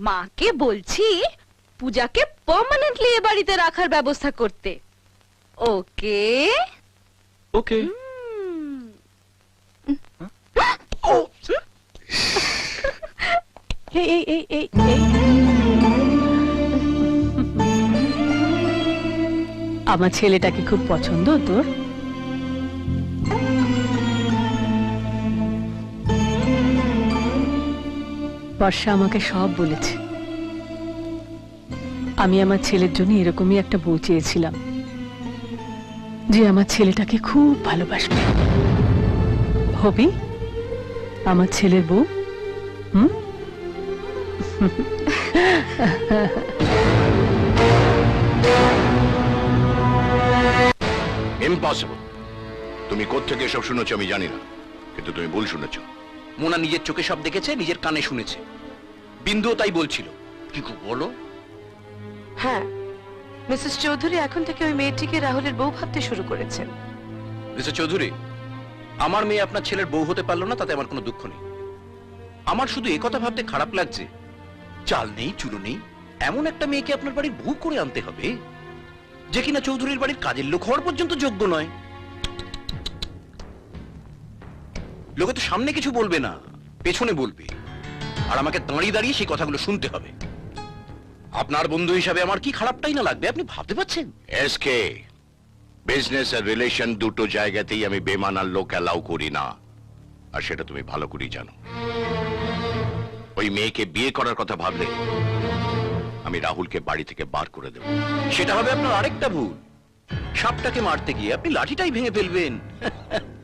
মাকে বলছি পূজাকে পার্মানেন্টলি এ বাড়িতে রাখার ব্যবস্থা করতে। ওকে? ওকে। এই এই এই এই এই। আমার ছেলেটাকে খুব পছন্দ তোর। বর্ষা আমাকে সব বলেছে। আমি আমার ছেলের জন্য এরকমই একটা বউ চেয়েছিলাম, যে আমার ছেলেটাকে খুব ভালোবাসবে। হবি, আমার ছেলের বউ? হুম? ইম্পসিবল তুমি কোত্থেকে এসব শুনেছো আমি জানি না, কিন্তু তুমি ভুল শুনেছো। মোনা নিজের চোখে সব দেখেছে নিজের কানে শুনেছে। বিন্দুও তাই বলছিল। কি বলো। হ্যাঁ মিসেস চৌধুরী এখন থেকে ওই মেয়েটিকে রাহুলের বউ ভাবতে শুরু করেছেন। মিস্টার চৌধুরী আমার মেয়ে আপনার ছেলের বউ হতে পারল না তাতে আমার কোনো দুঃখ নেই। আমার শুধু একথা ভাবতে খারাপ লাগছে। চাল নেই চুলো নেই এমন একটা মেয়েকে আপনার বাড়ির বউ করে আনতে হবে যে কিনা চৌধুরীর বাড়ির কাজের লোক হওয়ার পর্যন্ত যোগ্য নয়। লোকে তো সামনে কিছু বলবে না পেছনে বলবে। আর আমাকে দাঁড়িয়ে দাঁড়িয়ে সেই কথাগুলো শুনতে হবে। আপনার বন্ধু হিসাবে আমার কি খারাপটাই না লাগবে আপনি ভাবতে পারছেন? এসকে বিজনেস আর রিলেশন দুটো জায়গাতেই আমি বেমানার লোক অ্যালাউ করি না। আর সেটা তুমি ভালো করেই জানো। ওই মেয়েকে বিয়ে করার কথা ভাবলে আমি রাহুলকে বাড়ি থেকে বার করে দেব। সেটা হবে আপনার আরেকটা ভুল। সাপটাকে মারতে গিয়ে আপনি লাঠিটাই ভেঙে ফেলবেন।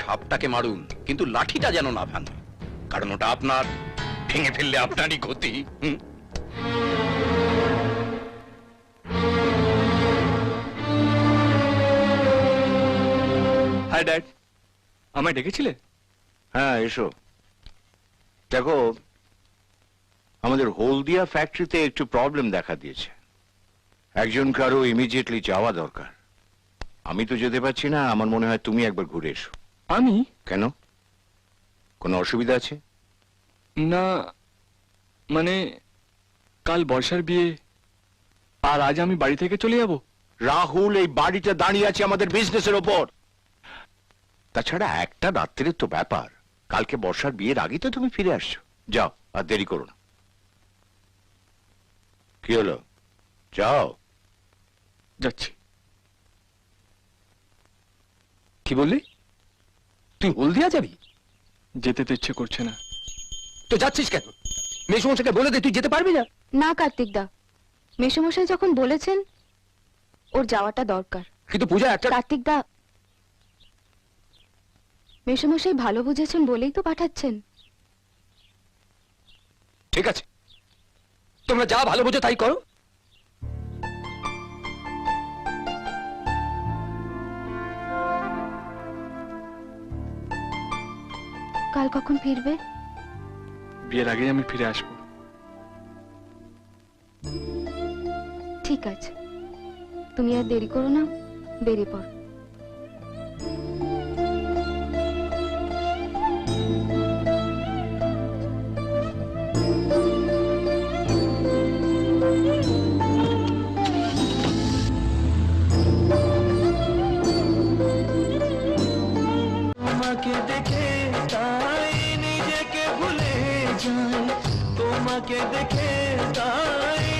সাপটাকে মারুন কিন্তু লাঠিটা যেন না ভাঙে কারণ ওটা আপনার ভেঙে ফেললে আপনারই ক্ষতি হুম? High dad. আমায় ডেকেছিলে? হ্যাঁ এসো। দেখো আমাদের হলদিয়া ফ্যাক্টরিতে একটু প্রবলেম দেখা দিয়েছে। একজন কারও ইমিডিয়েটলি যাওয়া দরকার। আমি তো যেতে পারছি না আমার মনে হয় তুমি একবার ঘুরে এসো। আমি? কেন? কোনো অসুবিধা আছে? না মানে কাল বর্ষার বিয়ে আর আজ আমি বাড়ি থেকে চলে যাব। রাহুল এই বাড়িটা দাঁড়িয়ে আছে আমাদের বিজনেসের ওপর। তাছাড়া একটা রাত্রের তো ব্যাপার। কালকে বর্ষার বিয়ের আগে তো তুমি ফিরে আসছো। যাও আর দেরি করো না। কি হলো? যাও। যাচ্ছি। কি বললি? তুই হলদিয়া যাবি যেতে তো ইচ্ছে করছে না। তো যাচ্ছিস কেন? মেসমশাইকে বলে দে তুই যেতে পারবি না? না কার্তিক দা। মেসোমশাই যখন বলেছেন ওর যাওয়াটা দরকার। কিন্তু পূজা একটা কার্তিক দা মেসোমশাই ভালো বুঝেছেন বলেই তো পাঠাচ্ছেন। ঠিক আছে। তোমরা যা ভালো বোঝো তাই করো। কাল কখন ফিরবে? বিয়ের আগেই আমি ফিরে আসব। ঠিক আছে। তুমি আর দেরি করো না বেরিয়ে পড়। তোমাকে দেখে তাই নিজেকে ভুলে যাই তোমাকে দেখে তাই নিজেকে ভুলে যাই